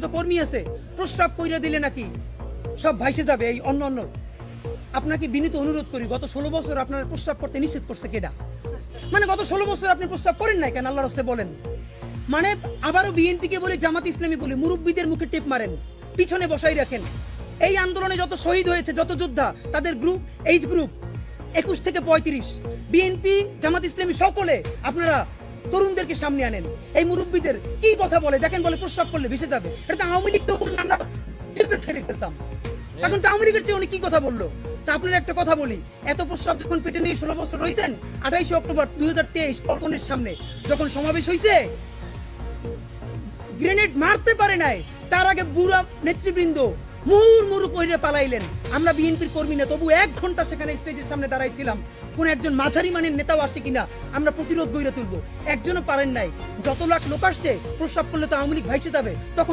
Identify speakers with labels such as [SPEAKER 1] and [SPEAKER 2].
[SPEAKER 1] যত কর্মী আছে, প্রস্রাব কইরা দিলে নাকি? সব ভাইসে যাবে এই অন্য অন্য। আপনাকে বিনীত অনুরোধ করি, গত ষোলো বছর আপনার প্রস্রাব করতে নিষেধ করছে কেডা? মানে গত ষোলো বছর আপনি প্রস্রাব করেন নাই কেন? আল্লাহ রাস্তে বলেন। মানে আবারও বিএনপি কে বলে জামাত ইসলামী বলে মুরব্বীদের মুখে টেপ মারেন, পিছনে বসাই রাখেন। এই আন্দোলনে যত শহীদ হয়েছে, যত যোদ্ধা, তাদের গ্রুপ এইচ গ্রুপ একুশ থেকে পঁয়ত্রিশ, বিএনপি, জামাত ইসলামী সকলে আপনারা তরুণদেরকে সামনে আনেন। এই মুরব্বীদের কি কথা বলে? দেখেন বলে প্রস্রাব করলে ভেসে যাবে। এটা আওয়ামী লীগ তো আমরা ছেড়ে ফেলতাম। এখন তো আওয়ামী লীগের চেয়ে উনি কি কথা বলল? তা আপনার একটা কথা বলি, এত প্রস্রাব যখন পেটে নিয়ে ষোলো বছর রয়েছেন, আঠাইশে অক্টোবর দুই হাজার তেইশ পল্টনের সামনে যখন সমাবেশ হয়েছে গ্রেনেড মারতে পারে নাই, তার আগে বুড়া নেতৃবৃন্দ মুহুর মুরু কইরে পালাইলেন। আমরা বিএনপির কর্মী না, তবু এক ঘণ্টা সেখানে স্টেজের সামনে দাঁড়াইছিলাম কোন একজন মাঝারি মানের নেতাও আসে কিনা, আমরা প্রতিরোধ গইরে তুলবো। একজনও পারেন নাই। যত লাখ লোক আসছে, প্রস্রাব করলে তো আওয়ামী লীগ ভাইসে যাবে। তখন